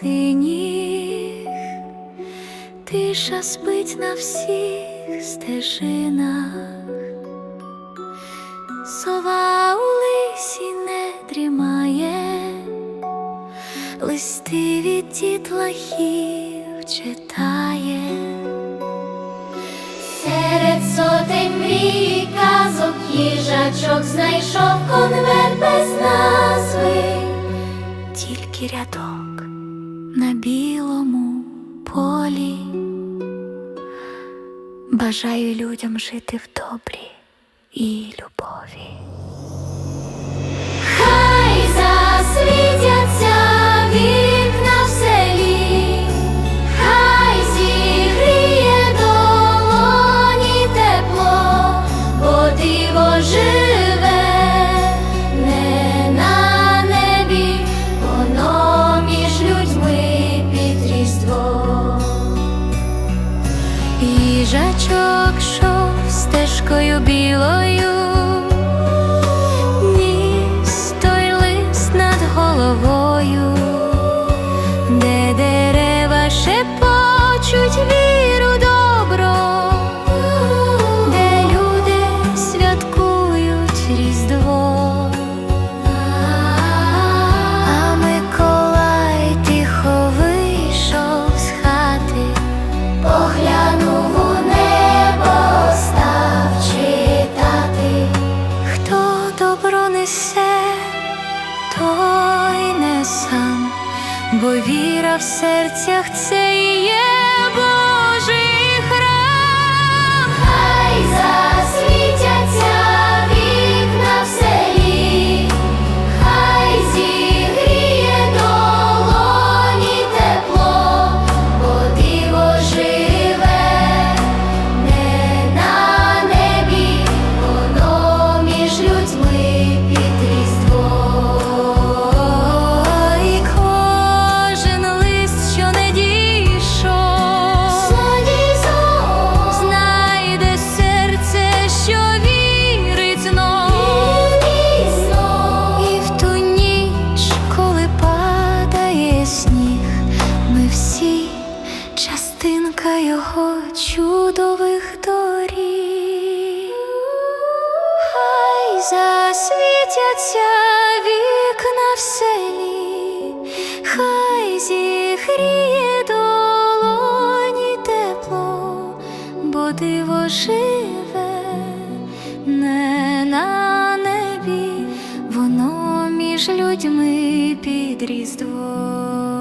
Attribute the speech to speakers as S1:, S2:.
S1: синіх, тиша спить на всіх стежинах, сова у лисі не дрімає, листи від дітлахів читає. Серед сотень мрій казок їжачок знайшов конверт без назви, тільки рядок на білому полі. Бажаю людям жити в добрі і любові. Хай засвітяться Їжачок шов стежкою білою, несе, той не сам, бо віра в серцях це є частинка його чудових доріг. Хай засвітяться вікна в селі, хай зігріє долоні тепло, бо диво живе не на небі, воно між людьми під різдво.